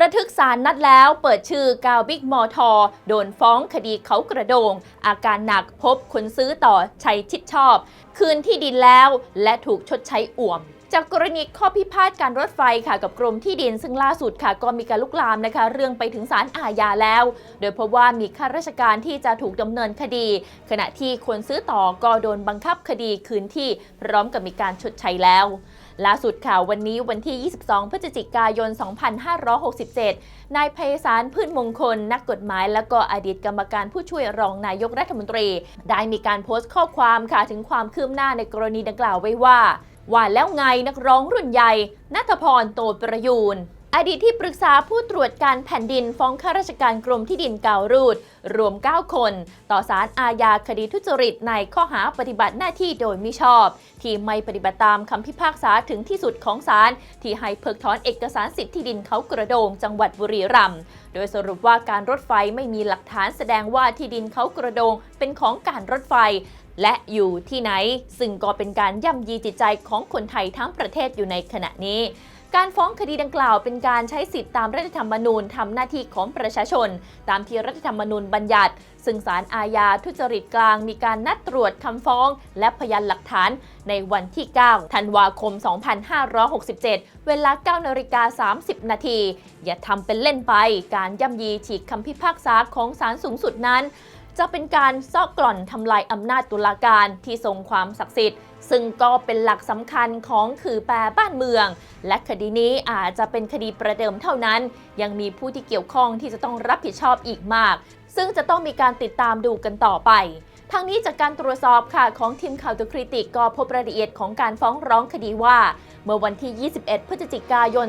ระทึกสารนัดแล้วเปิดชื่อกาวบิ๊กมอทอโดนฟ้องคดีเขากระโดง อาการหนักพบคนซื้อต่อชัยชิดชอบ คืนที่ดินแล้วและถูกชดใช้อ่วมจากกรณีข้อพิพาทการรถไฟค่ะกับกรมที่ดิน ซึ่งล่าสุดค่ะก็มีการลุกลามนะคะ เรื่องไปถึงศาลอาญาแล้ว โดยพบว่ามีข้าราชการที่จะถูกดำเนินคดี ขณะที่คนซื้อต่อก็โดนบังคับคดีคืนที่พร้อมกับมีการชดใช้แล้ว ล่าสุดค่ะวันนี้วันที่ 22 พฤศจิกายน 2567 นายไพศาลพืชมงคล นักกฎหมาย และก็อดีตกรรมการผู้ช่วยรองนายกรัฐมนตรี ได้มีการโพสต์ข้อความค่ะถึงความคืบหน้าในกรณีดังกล่าวไว้ว่า ว่าแล้วไงนักร้องรุ่นใหญ่นัทพรโตประยูน อดีตที่ปรึกษาผู้ตรวจการแผ่นดินฟ้องข้าราชการกรมที่ดินเก่ารูด รวม 9 คน ต่อสารอาญาคดีทุจริตในข้อหาปฏิบัติหน้าที่โดยมิชอบ ที่ไม่ปฏิบัติตามคำพิพากษาถึงที่สุดของศาลที่ให้เพิกถอนเอกสารสิทธิที่ดินเขากระโดงจังหวัดบุรีรัมย์โดยสรุปว่าการรถไฟไม่มีหลักฐานแสดงว่าที่ดินเขากระโดงเป็นของการรถไฟและอยู่ที่ไหน ซึ่งก็เป็นการย่ำยีจิตใจของคนไทยทั้งประเทศอยู่ในขณะนี้ การฟ้องคดีดังกล่าวเป็นการใช้สิทธิตามรัฐธรรมนูญทำหน้าที่ของประชาชน ตามที่รัฐธรรมนูญบัญญัติ ซึ่งศาลอาญาทุจริตกลางมีการนัดตรวจคำฟ้อง และพยานหลักฐานในวันที่ 9 ธันวาคม 2567 เวลา 9นาฬิกา 30 นาที อย่าทำเป็นเล่นไป การย่ำยีฉีกคำพิพากษาของศาลสูงสุดนั้น จะเป็นการซอกกล่อนทำลายอำนาจตุลาการที่ทรงความศักดิ์สิทธิ์ ซึ่งก็เป็นหลักสำคัญของคือแปรบ้านเมือง และคดีนี้อาจจะเป็นคดีประเดิมเท่านั้น ยังมีผู้ที่เกี่ยวข้องที่จะต้องรับผิดชอบอีกมาก ซึ่งจะต้องมีการติดตามดูกันต่อไปทางนี้จากการตรวจสอบค่ะของทีมข่าวตัวคริติกก็พบรายละเอียดของการฟ้องร้องคดีว่า เมื่อวันที่ 21 พฤศจิกายน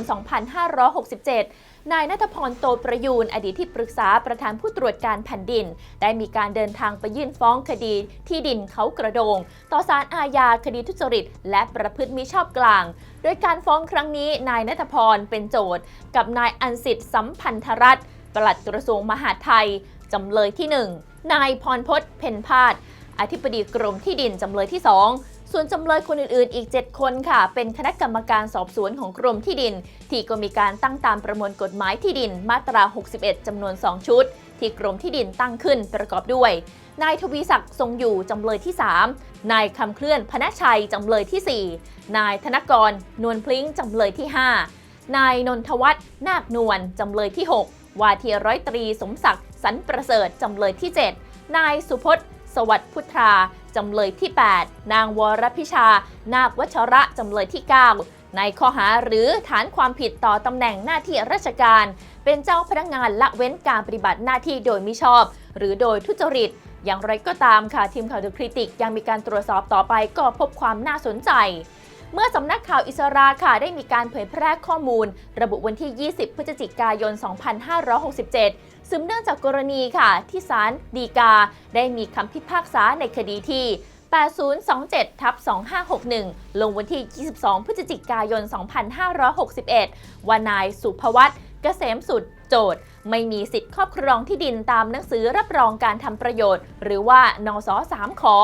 2567 นายนัทพรโตประยูนอดีตที่ปรึกษาประธานผู้ตรวจการแผ่นดิน ได้มีการเดินทางไปยื่นฟ้องคดีที่ดินเขากระโดง ต่อศาลอาญาคดีทุจริต และประพฤติมิชอบกลาง โดยการฟ้องครั้งนี้นายนัทพรเป็นโจทย์ กับนายอันสิทธิ์สัมพันธรัตน์ปลัดกระทรวงมหาดไทยจำเลยที่ 1 นายพรพศเพ็ญพาดอธิบดีกรมที่ดินจำเลยที่ 2 ส่วนจำเลยคนอื่นๆ อีก 7 คนค่ะ เป็นคณะกรรมการสอบสวนของกรมที่ดิน ที่ก็มีการตั้งตามประมวลกฎหมายที่ดินมาตรา 61 จำนวน 2 ชุด ที่กรมที่ดินตั้งขึ้นประกอบด้วย นายทวีศักดิ์ทรงอยู่จำเลยที่ 3 นายคำเคลื่อนพนชัยจำเลยทีสี่4 นายธนกร นวลพลิ้งจำเลยที่ 5 นายนนทวัฒน์นาคนวลจำเลยที่ 6 วาทีร้อยตรีสมศักดิ์สันประเสริฐจำเลยที่ 7 นายสุพจน์ สวัสดิ์พุทรา จำเลยที่ 8 นางวรพิชา นาควัชระจำเลยที่ 9 ในข้อหาหรือฐานความผิดต่อตำแหน่งหน้าที่ราชการ เป็นเจ้าพนักงานละเว้นการปฏิบัติหน้าที่โดยมิชอบ หรือโดยทุจริต อย่างไรก็ตามค่ะทีมข่าวดูคริติกยังมีการตรวจสอบต่อไปก็พบความน่าสนใจ เมื่อสำนักข่าวอิสราค่ะได้มีการเผยแพร่ข้อมูล ระบุวันที่ 20 พฤศจิกายน 2567สืบเนื่องจากกรณีค่ะที่ศาลฎีกา ได้มีคำพิพากษาในคดีที่ 8027ทับ2561 ลงวันที่ 22 พฤศจิกายน 2561 ว่านายสุภวัตเกษมสุดโจทย์ไม่มีสิทธิ์ครอบครองที่ดินตามหนังสือรับรองการทำประโยชน์ หรือว่านส3ขอ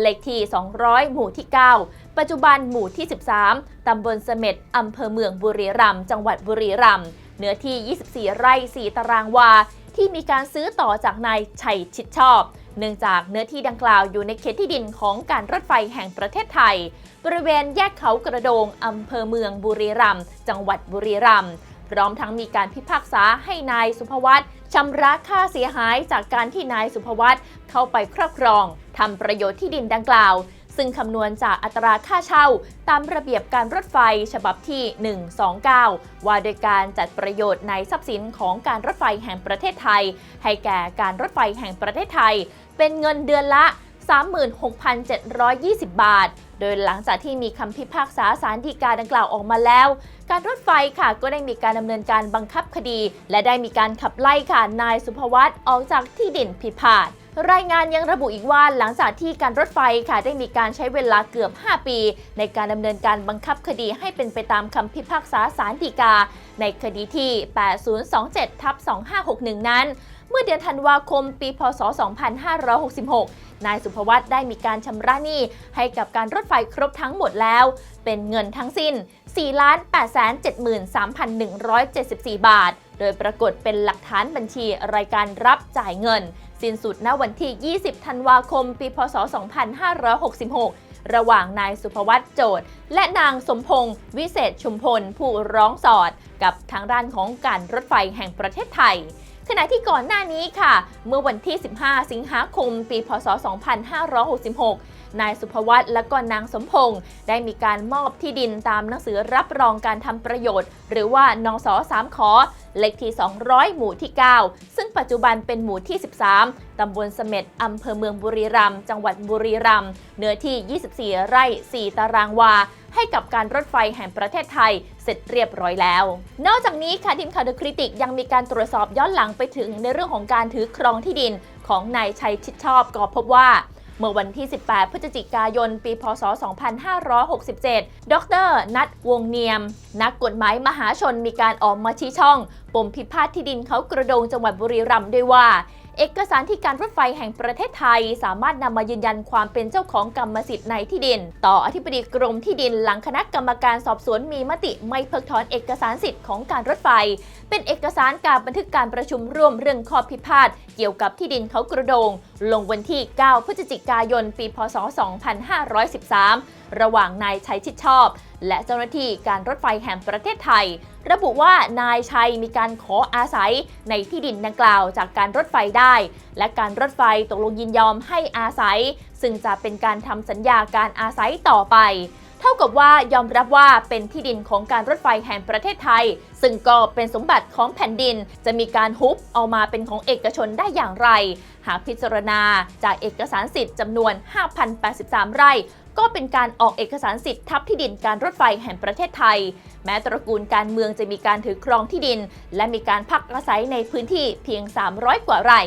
เลขที่ 200 หมู่ที่ 9 ปัจจุบันหมู่ที่ 13 ตำบลเสม็ดอำเภอเมืองบุรีรัมย์จังหวัดบุรีรัมย์เนื้อที่ 24 ไร่ 4 ตารางวา ที่มีการซื้อต่อจากนายชัยชิดชอบ เนื่องจากเนื้อที่ดังกล่าวอยู่ในเขตที่ดินของการรถไฟแห่งประเทศไทย บริเวณแยกเขากระโดงอำเภอเมืองบุรีรัมย์จังหวัดบุรีรัมย์ พร้อมทั้งมีการพิพากษาให้นายสุภวัตชำระค่าเสียหายจากการที่นายสุภวัตเข้าไปครอบครองทำประโยชน์ที่ดินดังกล่าว ซึ่งคำนวณจากอัตราค่าเช่า ตามระเบียบการรถไฟฉบับที่ 129 ว่าโดยการจัดประโยชน์ในทรัพย์สินของการรถไฟแห่งประเทศไทย ให้แก่การรถไฟแห่งประเทศไทย เป็นเงินเดือนละ 36,720 บาท โดยหลังจากที่มีคำพิพากษาสารดีกาดังกล่าวออกมาแล้ว การรถไฟค่ะก็ได้มีการดำเนินการบังคับคดี และได้มีการขับไล่ค่ะนายสุภวัตออกจากที่ดินพิพาท รายงานยังระบุอีกว่าหลังจากที่การรถไฟค่ะได้มีการใช้เวลาเกือบ 5 ปี ในการดำเนินการบังคับคดีให้เป็นไปตามคำพิพากษาสารดีกา ในคดีที่ 8027ทับ2561 นั้น เมื่อเดือนธันวาคมปี พศ 2566 นายสุภวัตได้มีการชำระหนี้ให้กับการรถไฟครบทั้งหมดแล้ว เป็นเงินทั้งสิ้น 4 8 7 3 1 7 4 บาท โดยปรากฏเป็นหลักฐานบัญชีรายการรับจ่ายเงิน สิ้นสุดณวันที่ 20 ธันวาคม ปี พศ 2566 ระหว่างนายสุภวัตโจทย์ และนางสมพงศ์วิเศษชุมพล ผู้ร้องสอด กับทางด้านของการรถไฟแห่งประเทศไทย ขณะที่ก่อนหน้านี้ค่ะ เมื่อวันที่ 15 สิงหาคม ปี พศ 2566 นายสุภวัตและก็นางสมพงษ์ได้มีการมอบที่ดินตามหนังสือรับรองการทำประโยชน์ หรือว่านส3ขอเลขที่ 200 หมู่ที่ 9 ซึ่งปัจจุบันเป็นหมู่ที่ 13 ตำบลเสม็ดอำเภอเมืองบุรีรัมย์ จังหวัดบุรีรัมย์ เนื้อที่ 24 ไร่ 4 ตารางวา ให้กับการรถไฟแห่งประเทศไทย เสร็จเรียบร้อยแล้ว นอกจากนี้ค่ะทีมข่าวเดอะคริติกยังมีการตรวจสอบย้อนหลังไปถึงในเรื่องของการถือครองที่ดินของนายชัยชิดชอบก็พบว่าเมื่อวันที่ 18 พฤศจิกายน ปี พศ 2567 ดร นัทวงเนียม นักกฎหมายมหาชนมีการออกมาชี้ช่อง ปมพิพาทที่ดินเขากระโดงจังหวัดบุรีรัมย์ด้วยว่า เอกสารที่การรถไฟแห่งประเทศไทย สามารถนำมายืนยันความเป็นเจ้าของกรรมสิทธิ์ในที่ดิน ต่ออธิบดีกรมที่ดินหลังคณะกรรมการสอบสวนมีมติไม่เพิกถอนเอกสารสิทธิ์ของการรถไฟ เป็นเอกสารการบันทึกการประชุมร่วมเรื่องข้อพิพาทเกี่ยวกับที่ดินเขากระโดง ลงวันที่ 9 พฤศจิกายน ปี พศ 2513 ระหว่างนายชัยชิดชอบ และเจ้าหน้าที่การรถไฟแห่งประเทศไทย ระบุว่านายชัยมีการขออาศัยในที่ดินดังกล่าวจากการรถไฟได้ และการรถไฟตกลงยินยอมให้อาศัย ซึ่งจะเป็นการทำสัญญาการอาศัยต่อไป เท่ากับว่ายอมรับว่าเป็นที่ดินของการรถไฟแห่งประเทศไทย ซึ่งก็เป็นสมบัติของแผ่นดิน จะมีการฮุบเอามาเป็นของเอกชนได้อย่างไร หากพิจารณาจากเอกสารสิทธิ์จำนวน 5,083 ไร่ ก็เป็นการออกเอกสารสิทธิ์ทับที่ดินการรถไฟแห่งประเทศไทย แม้ตระกูลการเมืองจะมีการถือครองที่ดิน และมีการพักอาศัยในพื้นที่เพียง 300 กว่าไร่